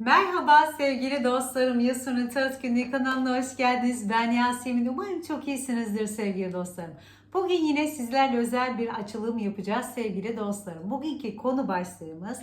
Merhaba sevgili dostlarım. Yasun'un Tat Günlüğü kanalına hoş geldiniz. Ben Yasemin. Umarım çok iyisinizdir sevgili dostlarım. Bugün yine sizlerle özel bir açılım yapacağız sevgili dostlarım. Bugünkü konu başlığımız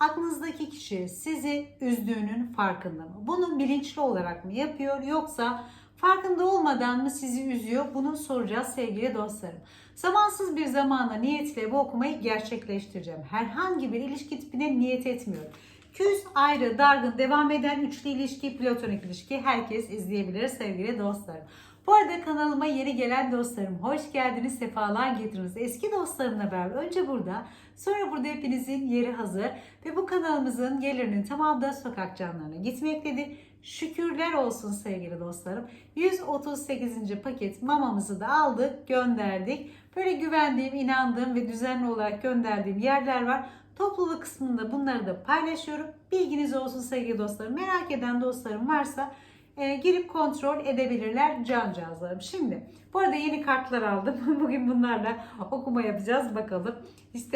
aklınızdaki kişi sizi üzdüğünün farkında mı? Bunu bilinçli olarak mı yapıyor yoksa farkında olmadan mı sizi üzüyor? Bunu soracağız sevgili dostlarım. Zamansız bir zamana niyetle bu okumayı gerçekleştireceğim. Herhangi bir ilişki tipine niyet etmiyorum. Küs, ayrı, dargın, devam eden üçlü ilişki, platonik ilişki herkes izleyebilir sevgili dostlarım. Bu arada kanalıma yeni gelen dostlarım hoş geldiniz, sefalar getirdiniz. Eski dostlarımla beraber önce burada, sonra burada hepinizin yeri hazır ve bu kanalımızın gelirinin tamamı da sokak canlarına gitmektedir. Şükürler olsun sevgili dostlarım. 138. paket mamamızı da aldık, gönderdik. Böyle güvendiğim, inandığım ve düzenli olarak gönderdiğim yerler var. Topluluk kısmında bunları da paylaşıyorum. Bilginiz olsun sevgili dostlarım. Merak eden dostlarım varsa e, girip kontrol edebilirler cancağızlarım. Şimdi bu arada yeni kartlar aldım. Bugün bunlarla okuma yapacağız. Bakalım. Hiç.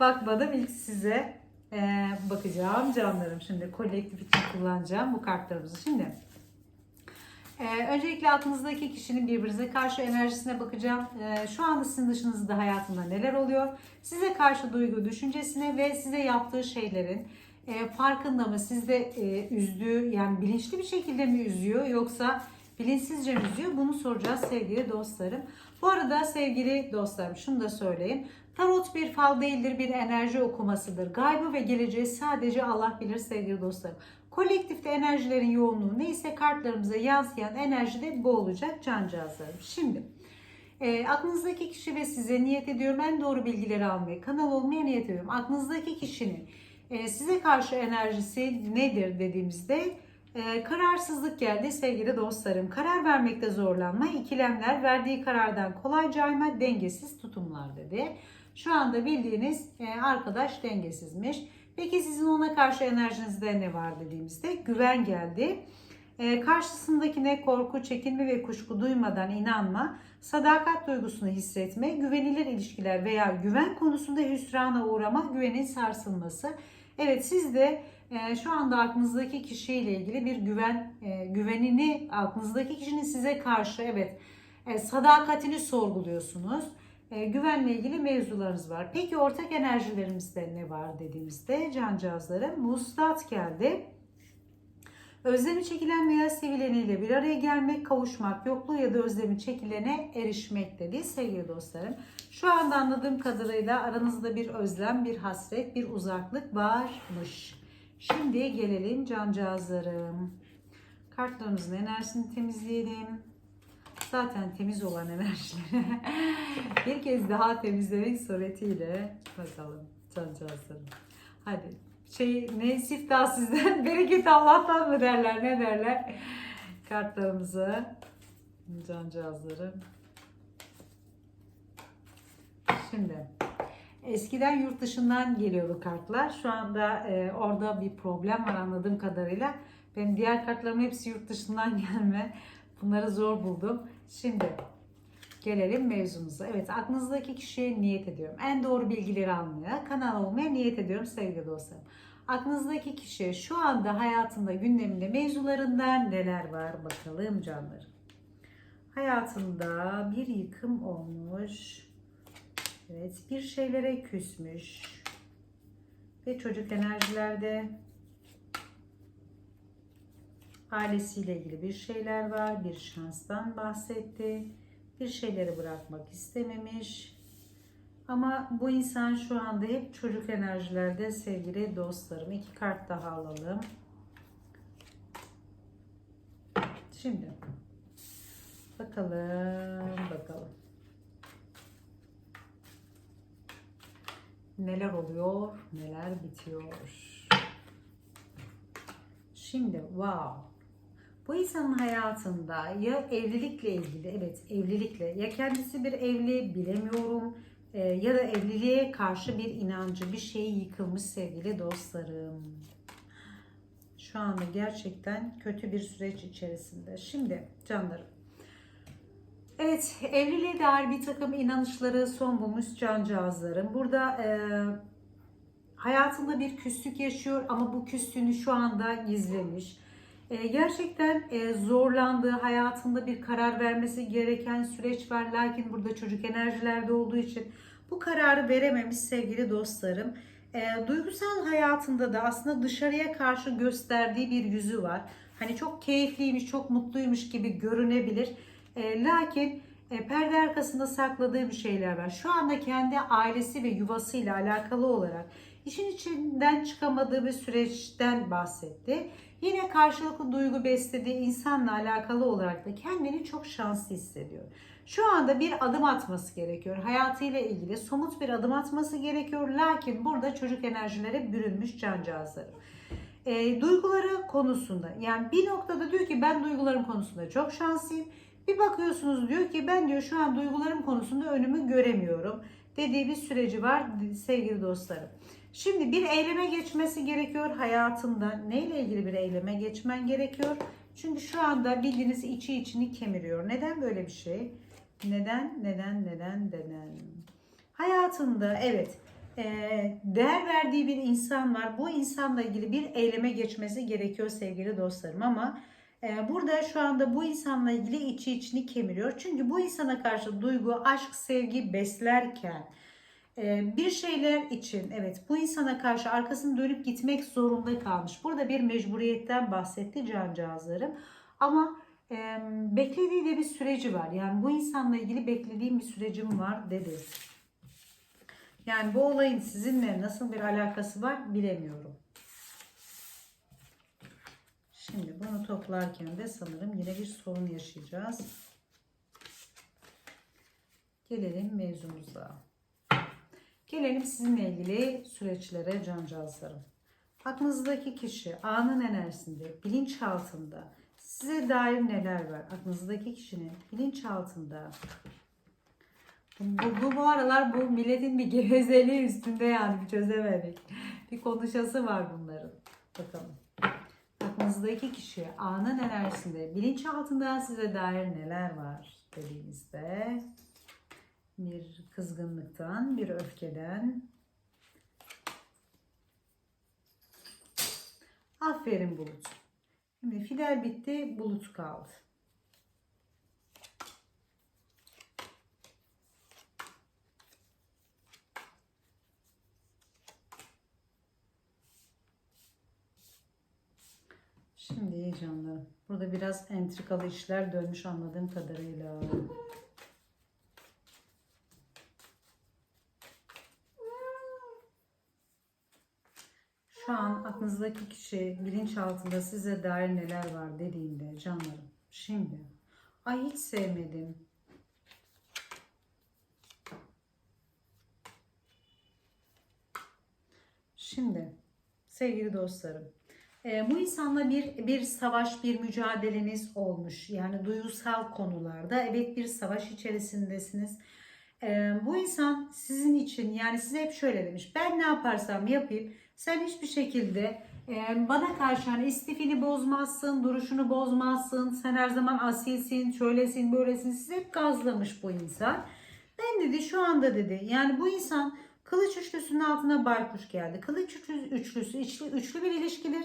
Bakmadım. İlk size e, bakacağım canlarım. Şimdi kolektif için kullanacağım bu kartlarımızı. Şimdi ee, öncelikle aklınızdaki kişinin birbirinize karşı enerjisine bakacağım. Ee, şu anda sizin dışınızda hayatında neler oluyor? Size karşı duygu, düşüncesine ve size yaptığı şeylerin e, farkında mı? Sizde e, üzdüğü, yani bilinçli bir şekilde mi üzüyor yoksa bilinçsizce mi üzüyor? Bunu soracağız sevgili dostlarım. Bu arada sevgili dostlarım şunu da söyleyeyim. Tarot bir fal değildir, bir enerji okumasıdır. Gaybı ve geleceği sadece Allah bilir sevgili dostlarım. Kolektifte enerjilerin yoğunluğu neyse kartlarımıza yansıyan enerji de bu olacak cancağızlarım. Şimdi e, aklınızdaki kişi ve size niyet ediyorum en doğru bilgileri almaya, kanal olmaya niyet ediyorum. Aklınızdaki kişinin e, size karşı enerjisi nedir dediğimizde e, kararsızlık geldi sevgili dostlarım. Karar vermekte zorlanma, ikilemler, verdiği karardan kolay cayma, dengesiz tutumlar dedi. Şu anda bildiğiniz e, arkadaş dengesizmiş. Peki sizin ona karşı enerjinizde ne var dediğimizde güven geldi. E, karşısındakine korku, çekinme ve kuşku duymadan inanma, sadakat duygusunu hissetme, güvenilir ilişkiler veya güven konusunda hüsrana uğrama, güvenin sarsılması. Evet siz de e, şu anda aklınızdaki kişiyle ilgili bir güven, e, güvenini aklınızdaki kişinin size karşı evet e, sadakatini sorguluyorsunuz güvenle ilgili mevzularınız var. Peki ortak enerjilerimizde ne var dediğimizde cancağızlara mustat geldi. Özlemi çekilen veya sevileniyle bir araya gelmek, kavuşmak, yokluğu ya da özlemi çekilene erişmek dedi sevgili dostlarım. Şu anda anladığım kadarıyla aranızda bir özlem, bir hasret, bir uzaklık varmış. Şimdi gelelim cancağızlarım. Kartlarımızın enerjisini temizleyelim zaten temiz olan enerjileri bir kez daha temizlemek suretiyle bakalım cancağızlarım. Hadi şey ne siftah sizden bereket Allah'tan mı derler ne derler kartlarımızı cancağızlarım. Şimdi eskiden yurt dışından geliyordu kartlar. Şu anda e, orada bir problem var anladığım kadarıyla. Benim diğer kartlarım hepsi yurt dışından gelme. Bunları zor buldum. Şimdi gelelim mevzumuza. Evet aklınızdaki kişiye niyet ediyorum. En doğru bilgileri almaya, kanal olmaya niyet ediyorum sevgili dostlarım. Aklınızdaki kişi şu anda hayatında, gündeminde, mevzularında neler var bakalım canlarım. Hayatında bir yıkım olmuş. Evet bir şeylere küsmüş. Ve çocuk enerjilerde ailesiyle ilgili bir şeyler var. Bir şanstan bahsetti. Bir şeyleri bırakmak istememiş. Ama bu insan şu anda hep çocuk enerjilerde sevgili dostlarım. İki kart daha alalım. Şimdi bakalım bakalım. Neler oluyor, neler bitiyor. Şimdi wow. Bu insanın hayatında ya evlilikle ilgili, evet evlilikle ya kendisi bir evli bilemiyorum e, ya da evliliğe karşı bir inancı, bir şeyi yıkılmış sevgili dostlarım. Şu anda gerçekten kötü bir süreç içerisinde. Şimdi canlarım. Evet, evliliğe dair bir takım inanışları son bulmuş cancağızlarım. Burada e, hayatında bir küslük yaşıyor ama bu küslüğünü şu anda gizlemiş. E, gerçekten e, zorlandığı, hayatında bir karar vermesi gereken süreç var. Lakin burada çocuk enerjilerde olduğu için bu kararı verememiş sevgili dostlarım. E, duygusal hayatında da aslında dışarıya karşı gösterdiği bir yüzü var. Hani çok keyifliymiş, çok mutluymuş gibi görünebilir. E, lakin e, perde arkasında sakladığı bir şeyler var. Şu anda kendi ailesi ve yuvasıyla alakalı olarak işin içinden çıkamadığı bir süreçten bahsetti. Yine karşılıklı duygu beslediği insanla alakalı olarak da kendini çok şanslı hissediyor. Şu anda bir adım atması gerekiyor. Hayatıyla ilgili somut bir adım atması gerekiyor. Lakin burada çocuk enerjilere bürünmüş cancağızlarım. E, duyguları konusunda yani bir noktada diyor ki ben duygularım konusunda çok şanslıyım. Bir bakıyorsunuz diyor ki ben diyor şu an duygularım konusunda önümü göremiyorum dediği bir süreci var sevgili dostlarım. Şimdi bir eyleme geçmesi gerekiyor hayatında. Neyle ilgili bir eyleme geçmen gerekiyor? Çünkü şu anda bildiğiniz içi içini kemiriyor. Neden böyle bir şey? Neden, neden, neden, neden? Hayatında evet e, değer verdiği bir insan var. Bu insanla ilgili bir eyleme geçmesi gerekiyor sevgili dostlarım ama e, burada şu anda bu insanla ilgili içi içini kemiriyor. Çünkü bu insana karşı duygu, aşk, sevgi beslerken bir şeyler için evet bu insana karşı arkasını dönüp gitmek zorunda kalmış. Burada bir mecburiyetten bahsetti cancağızlarım. Ama e, beklediği de bir süreci var. Yani bu insanla ilgili beklediğim bir sürecim var dedi. Yani bu olayın sizinle nasıl bir alakası var bilemiyorum. Şimdi bunu toplarken de sanırım yine bir sorun yaşayacağız. Gelelim mevzumuza. Gelelim sizinle ilgili süreçlere cancağızlarım. Aklınızdaki kişi anın enerjisinde, bilinçaltında size dair neler var? Aklınızdaki kişinin bilinçaltında bu, bu, bu aralar bu milletin bir gevezeliği üstünde yani bir çözemedik. Bir konuşası var bunların. Bakalım. Aklınızdaki kişi anın enerjisinde bilinçaltında size dair neler var dediğimizde bir kızgınlıktan, bir öfkeden. Aferin Bulut. Şimdi Fidel bitti, Bulut kaldı. Şimdi canlarım. Burada biraz entrikalı işler dönmüş anladığım kadarıyla. Şu an aklınızdaki kişi bilinçaltında size dair neler var dediğinde canlarım. Şimdi ay hiç sevmedim. Şimdi sevgili dostlarım e, bu insanla bir bir savaş, bir mücadeleniz olmuş. Yani duygusal konularda evet bir savaş içerisindesiniz. E, bu insan sizin için yani size hep şöyle demiş. Ben ne yaparsam yapayım sen hiçbir şekilde e, bana karşı hani istifini bozmazsın, duruşunu bozmazsın. Sen her zaman asilsin, şöylesin, böylesin. Sizi hep gazlamış bu insan. Ben dedi şu anda dedi yani bu insan kılıç üçlüsünün altına baykuş geldi. Kılıç üçlüsü, üçlü, üçlü bir ilişkidir.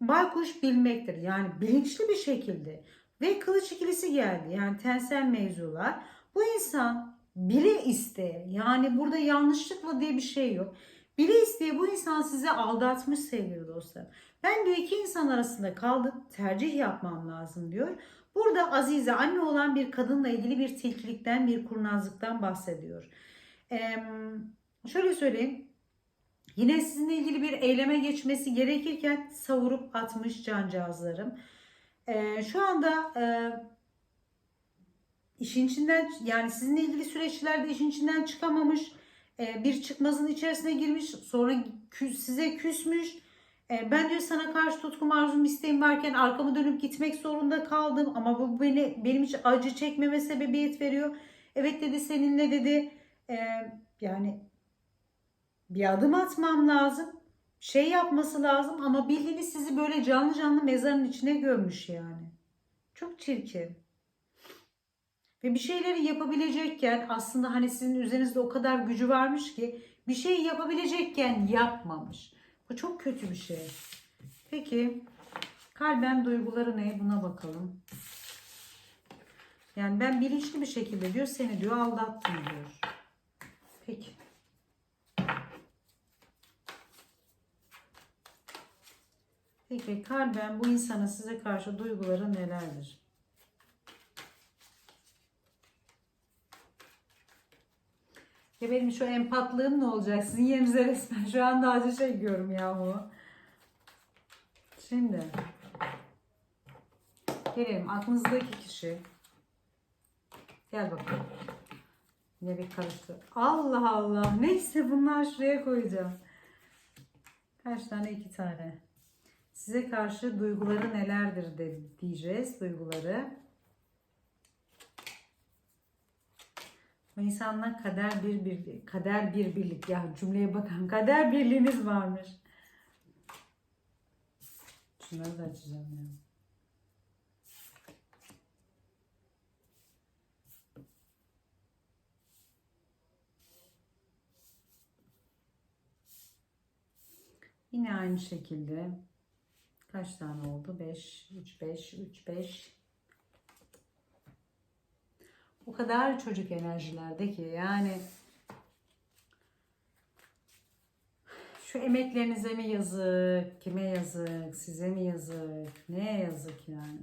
Baykuş bilmektir. Yani bilinçli bir şekilde. Ve kılıç ikilisi geldi. Yani tensel mevzular. Bu insan bile isteye yani burada yanlışlıkla diye bir şey yok. Bile isteye bu insan size aldatmış sevgili dostlar. Ben diyor iki insan arasında kaldım tercih yapmam lazım diyor. Burada Azize anne olan bir kadınla ilgili bir tilkilikten bir kurnazlıktan bahsediyor. Ee, şöyle söyleyeyim. Yine sizinle ilgili bir eyleme geçmesi gerekirken savurup atmış cancağızlarım. Ee, şu anda e, işin içinden yani sizinle ilgili süreçlerde işin içinden çıkamamış bir çıkmazın içerisine girmiş sonra size küsmüş. E, ben diyor sana karşı tutkum arzum isteğim varken arkamı dönüp gitmek zorunda kaldım ama bu beni benim hiç acı çekmeme sebebiyet veriyor. Evet dedi seninle dedi e, yani bir adım atmam lazım. Şey yapması lazım ama bildiğiniz sizi böyle canlı canlı mezarın içine gömmüş yani. Çok çirkin. Ve bir şeyleri yapabilecekken aslında hani sizin üzerinizde o kadar gücü varmış ki Bir şey yapabilecekken yapmamış. Bu çok kötü bir şey. Peki kalben duyguları ne? Buna bakalım. Yani ben bilinçli bir şekilde diyor seni diyor aldattım diyor. Peki. Peki kalben bu insanın size karşı duyguları nelerdir? Ya benim şu empatlığım ne olacak? Sizin yerinize resmen şu anda acı çekiyorum yahu. Şimdi gelelim aklınızdaki kişi. Gel bakalım. Yine bir karıştı. Allah Allah. Neyse bunlar şuraya koyacağım. Kaç tane? iki tane. Size karşı duyguları nelerdir de diyeceğiz. Duyguları. İnsanla kader bir bir kader bir birlik ya cümleye bakın kader birliğiniz varmış. Şunları da açacağım ya. Yine aynı şekilde kaç tane oldu? 5, 3, 5, 3, 5. O kadar çocuk enerjilerde ki yani şu emeklerinize mi yazık, kime yazık, size mi yazık, neye yazık yani.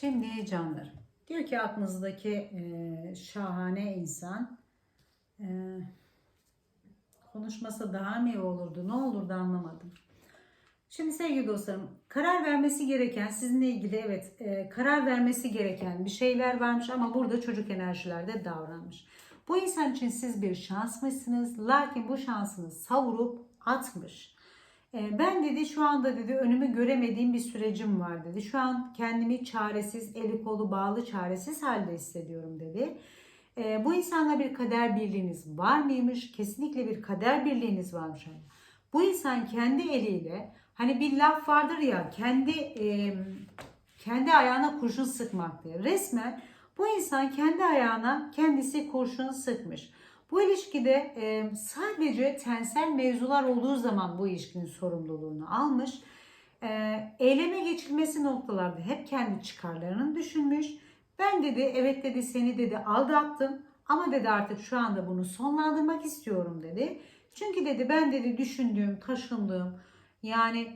Şimdi canlarım. Diyor ki aklınızdaki e, şahane insan e, konuşmasa daha mı iyi olurdu? Ne olurdu anlamadım. Şimdi sevgili dostlarım karar vermesi gereken sizinle ilgili evet e, karar vermesi gereken bir şeyler varmış ama burada çocuk enerjilerde davranmış. Bu insan için siz bir şansmışsınız lakin bu şansını savurup atmış. E, Ben dedi şu anda dedi önümü göremediğim bir sürecim var dedi. Şu an kendimi çaresiz, eli kolu bağlı çaresiz halde hissediyorum dedi. E, Bu insanla bir kader birliğiniz var mıymış? Kesinlikle bir kader birliğiniz varmış. Bu insan kendi eliyle hani bir laf vardır ya kendi e, kendi ayağına kurşun sıkmak diye. Resmen bu insan kendi ayağına kendisi kurşun sıkmış. Bu ilişkide sadece tensel mevzular olduğu zaman bu ilişkinin sorumluluğunu almış. E, eyleme geçilmesi noktalarda hep kendi çıkarlarını düşünmüş. Ben dedi evet dedi seni dedi aldattım ama dedi artık şu anda bunu sonlandırmak istiyorum dedi. Çünkü dedi ben dedi düşündüğüm, taşındığım yani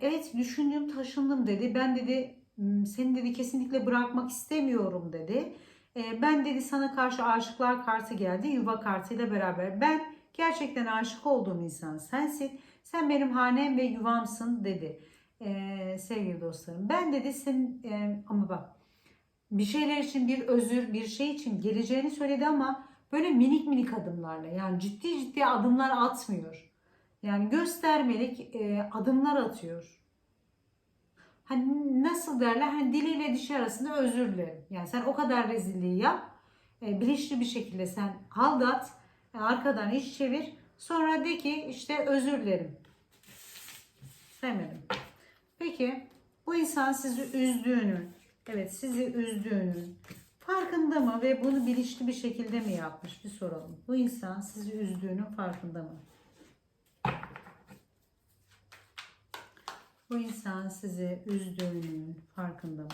evet düşündüğüm, taşındım dedi. Ben dedi "m, seni dedi kesinlikle bırakmak istemiyorum dedi. E, ben dedi sana karşı aşıklar kartı geldi yuva kartıyla beraber. Ben gerçekten aşık olduğum insan sensin. Sen benim hanem ve yuvamsın dedi. E, sevgili dostlarım. Ben dedi senin e, ama bak bir şeyler için bir özür, bir şey için geleceğini söyledi ama böyle minik minik adımlarla yani ciddi ciddi adımlar atmıyor. Yani göstermelik e, adımlar atıyor. Hani nasıl derler? Hani diliyle dişi arasında özür dilerim. Yani sen o kadar rezilliği yap. E, bilinçli bir şekilde sen aldat. e, arkadan iş çevir. Sonra de ki işte özür dilerim. Sevmedim. Peki bu insan sizi üzdüğünü, evet sizi üzdüğünü farkında mı ve bunu bilinçli bir şekilde mi yapmış bir soralım. Bu insan sizi üzdüğünün farkında mı? Bu insan sizi üzdüğünün farkında mı?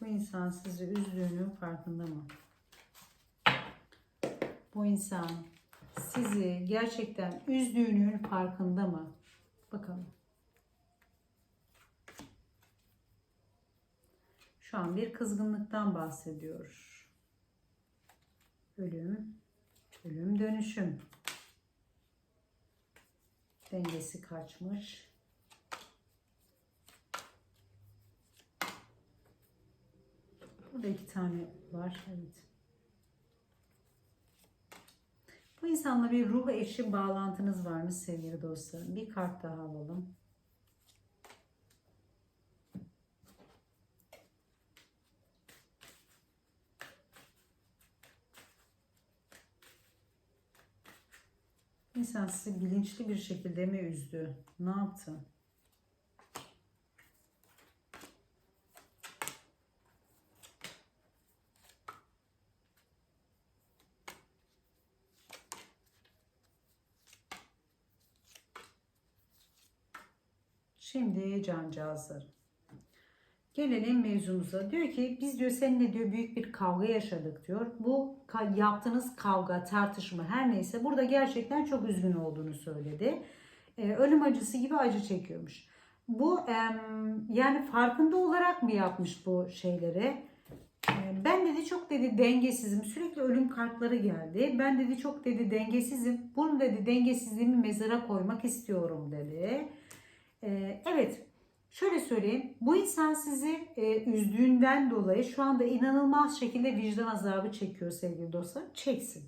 Bu insan sizi üzdüğünün farkında mı? Bu insan sizi gerçekten üzdüğünün farkında mı? Bakalım. Şu an bir kızgınlıktan bahsediyor. Ölüm, ölüm dönüşüm. Dengesi kaçmış. Burada iki tane var. Evet. Bu insanla bir ruh eşi bağlantınız var mı sevgili dostlarım? Bir kart daha alalım. İnsan sizi bilinçli bir şekilde mi üzdü? Ne yaptı? Şimdi cancağızlarım. Gelelim mevzumuza. Diyor ki biz diyor seninle diyor büyük bir kavga yaşadık diyor. Bu yaptığınız kavga, tartışma her neyse burada gerçekten çok üzgün olduğunu söyledi. Ee, ölüm acısı gibi acı çekiyormuş. Bu yani farkında olarak mı yapmış bu şeyleri? Ee, Ben dedi çok dedi dengesizim. Sürekli ölüm kartları geldi. Ben dedi çok dedi dengesizim. Bunu dedi dengesizliğimi mezara koymak istiyorum dedi. Ee, evet şöyle söyleyeyim. Bu insan sizi e, üzdüğünden dolayı şu anda inanılmaz şekilde vicdan azabı çekiyor sevgili dostlar. Çeksin.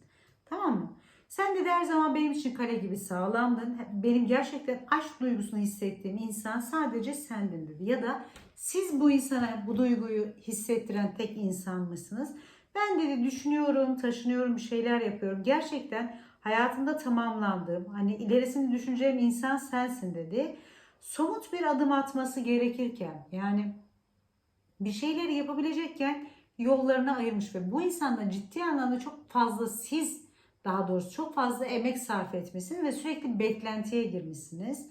Tamam mı? Sen de her zaman benim için kale gibi sağlamdın. Benim gerçekten aşk duygusunu hissettiğim insan sadece sendin dedi. Ya da siz bu insana bu duyguyu hissettiren tek insan mısınız? Ben dedi düşünüyorum, taşınıyorum, bir şeyler yapıyorum. Gerçekten hayatımda tamamlandığım, hani ilerisini düşüneceğim insan sensin dedi. Somut bir adım atması gerekirken yani bir şeyleri yapabilecekken yollarını ayırmış ve bu insanla ciddi anlamda çok fazla siz daha doğrusu çok fazla emek sarf etmişsiniz ve sürekli beklentiye girmişsiniz.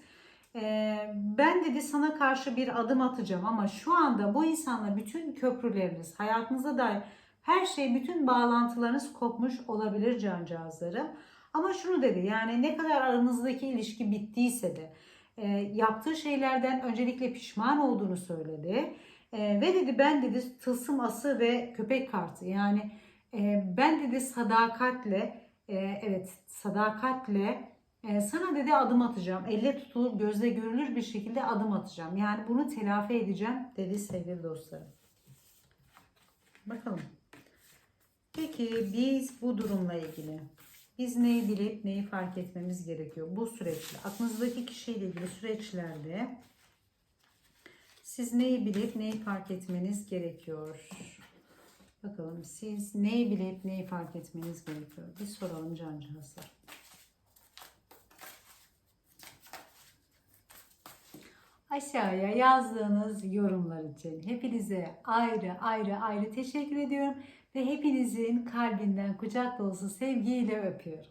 Ee, ben dedi sana karşı bir adım atacağım ama şu anda bu insanla bütün köprüleriniz, hayatınıza dair her şey, bütün bağlantılarınız kopmuş olabilir cancağızlarım. Ama şunu dedi yani ne kadar aranızdaki ilişki bittiyse de e, yaptığı şeylerden öncelikle pişman olduğunu söyledi. E, ve dedi ben dedi tılsım ası ve köpek kartı yani e, ben dedi sadakatle e, evet sadakatle e, sana dedi adım atacağım. Elle tutulur gözle görülür bir şekilde adım atacağım. Yani bunu telafi edeceğim dedi sevgili dostlarım. Bakalım. Peki biz bu durumla ilgili biz neyi bilip neyi fark etmemiz gerekiyor bu süreçte? Aklınızdaki kişiyle ilgili süreçlerde siz neyi bilip neyi fark etmeniz gerekiyor? Bakalım siz neyi bilip neyi fark etmeniz gerekiyor? Bir soralım cancağızlar. Aşağıya yazdığınız yorumlar için hepinize ayrı ayrı ayrı teşekkür ediyorum ve hepinizin kalbinden kucak dolusu sevgiyle öpüyorum.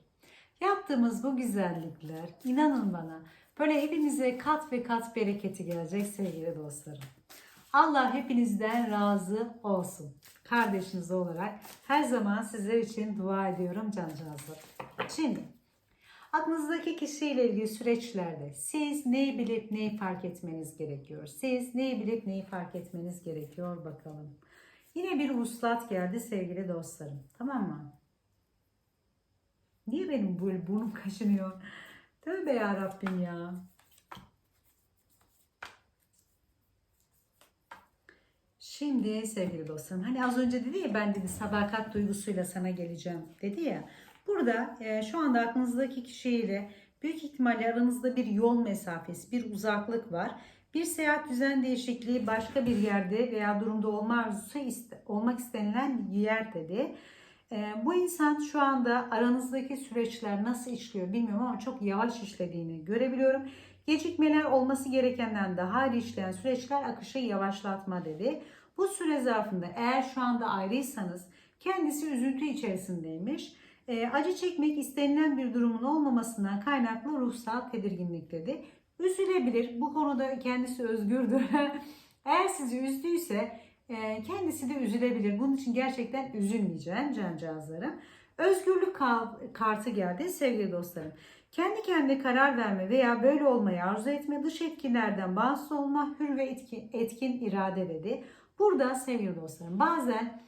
Yaptığımız bu güzellikler inanın bana böyle hepinize kat ve kat bereketi gelecek sevgili dostlarım. Allah hepinizden razı olsun. Kardeşiniz olarak her zaman sizler için dua ediyorum cancağızlar. Şimdi aklınızdaki kişiyle ilgili süreçlerde siz neyi bilip neyi fark etmeniz gerekiyor? Siz neyi bilip neyi fark etmeniz gerekiyor bakalım. Yine bir vuslat geldi sevgili dostlarım. Tamam mı? Niye benim böyle burnum kaşınıyor? Tövbe ya Rabbim ya. Şimdi sevgili dostlarım hani az önce dedi ya ben dedi sadakat duygusuyla sana geleceğim dedi ya. Burada e, şu anda aklınızdaki kişiyle büyük ihtimalle aranızda bir yol mesafesi, bir uzaklık var. Bir seyahat düzen değişikliği başka bir yerde veya durumda olma arzusu iste, olmak istenilen yer dedi. E, bu insan şu anda aranızdaki süreçler nasıl işliyor bilmiyorum ama çok yavaş işlediğini görebiliyorum. Gecikmeler olması gerekenden daha hali işleyen süreçler akışı yavaşlatma dedi. Bu süre zarfında eğer şu anda ayrıysanız kendisi üzüntü içerisindeymiş. E, acı çekmek istenilen bir durumun olmamasından kaynaklı ruhsal tedirginlik dedi. Üzülebilir. Bu konuda kendisi özgürdür. eğer sizi üzdüyse e, kendisi de üzülebilir. Bunun için gerçekten üzülmeyeceğim cancağızlarım. Özgürlük kartı geldi sevgili dostlarım. Kendi kendine karar verme veya böyle olmayı arzu etme, dış etkilerden bağımsız olma, hür ve etkin, etkin irade dedi. Burada sevgili dostlarım bazen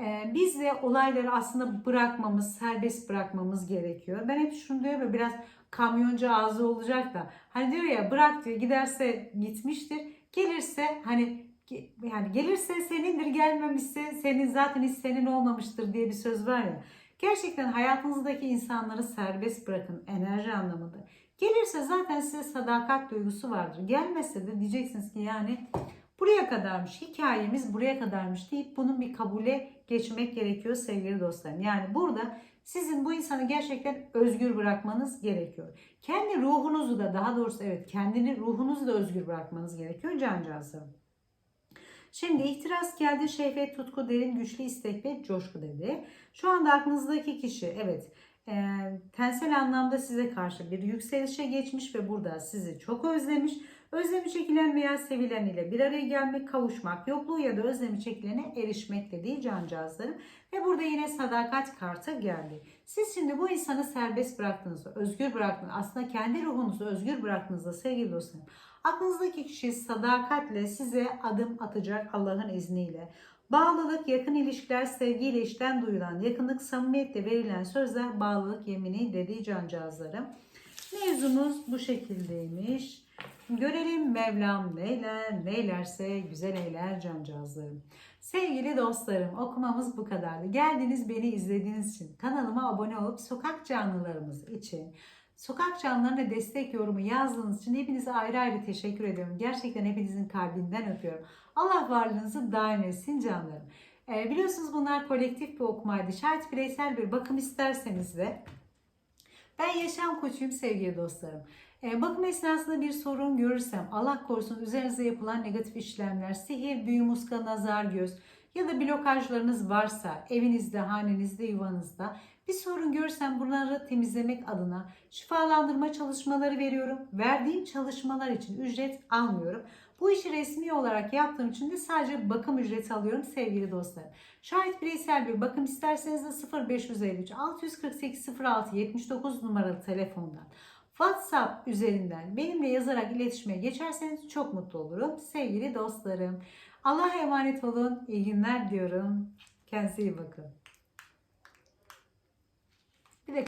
e, biz de olayları aslında bırakmamız, serbest bırakmamız gerekiyor. Ben hep şunu diyorum biraz kamyoncu ağzı olacak da. Hani diyor ya bırak diyor giderse gitmiştir. Gelirse hani yani gelirse senindir gelmemişse senin zaten hiç senin olmamıştır diye bir söz var ya. Gerçekten hayatınızdaki insanları serbest bırakın enerji anlamında. Gelirse zaten size sadakat duygusu vardır. Gelmezse de diyeceksiniz ki yani buraya kadarmış, hikayemiz buraya kadarmış deyip bunun bir kabule geçmek gerekiyor sevgili dostlarım. Yani burada sizin bu insanı gerçekten özgür bırakmanız gerekiyor. Kendi ruhunuzu da daha doğrusu evet kendini ruhunuzu da özgür bırakmanız gerekiyor cancağızım. Şimdi ihtiras geldi, şehvet, tutku, derin, güçlü istek ve coşku dedi. Şu anda aklınızdaki kişi evet e, tensel anlamda size karşı bir yükselişe geçmiş ve burada sizi çok özlemiş. Özlemi çekilen veya sevilen ile bir araya gelmek, kavuşmak, yokluğu ya da özlemi çekilene erişmek dediği cancağızlarım. Ve burada yine sadakat kartı geldi. Siz şimdi bu insanı serbest bıraktığınızda, özgür bıraktığınızda, aslında kendi ruhunuzu özgür bıraktığınızda sevgili dostlarım, aklınızdaki kişi sadakatle size adım atacak Allah'ın izniyle. Bağlılık, yakın ilişkiler, sevgiyle işten duyulan, yakınlık, samimiyetle verilen sözler, bağlılık yemini dediği cancağızlarım. Mevzumuz bu şekildeymiş. Görelim Mevlam neyler, neylerse güzel eyler cancağızlarım. Sevgili dostlarım okumamız bu kadardı. Geldiniz beni izlediğiniz için kanalıma abone olup sokak canlılarımız için sokak canlılarına destek yorumu yazdığınız için hepinize ayrı ayrı teşekkür ediyorum. Gerçekten hepinizin kalbinden öpüyorum. Allah varlığınızı daim etsin canlarım. Ee, biliyorsunuz bunlar kolektif bir okumaydı. Şayet bireysel bir bakım isterseniz de ben yaşam koçuyum sevgili dostlarım. Ee, bakım esnasında bir sorun görürsem Allah korusun üzerinize yapılan negatif işlemler, sihir, büyü, muska, nazar, göz ya da blokajlarınız varsa evinizde, hanenizde, yuvanızda bir sorun görürsem bunları temizlemek adına şifalandırma çalışmaları veriyorum. Verdiğim çalışmalar için ücret almıyorum. Bu işi resmi olarak yaptığım için de sadece bakım ücreti alıyorum sevgili dostlar. Şayet bireysel bir bakım isterseniz de 0553 648 06 79 numaralı telefondan WhatsApp üzerinden benimle yazarak iletişime geçerseniz çok mutlu olurum sevgili dostlarım. Allah'a emanet olun. İyi günler diyorum. Kendinize iyi bakın.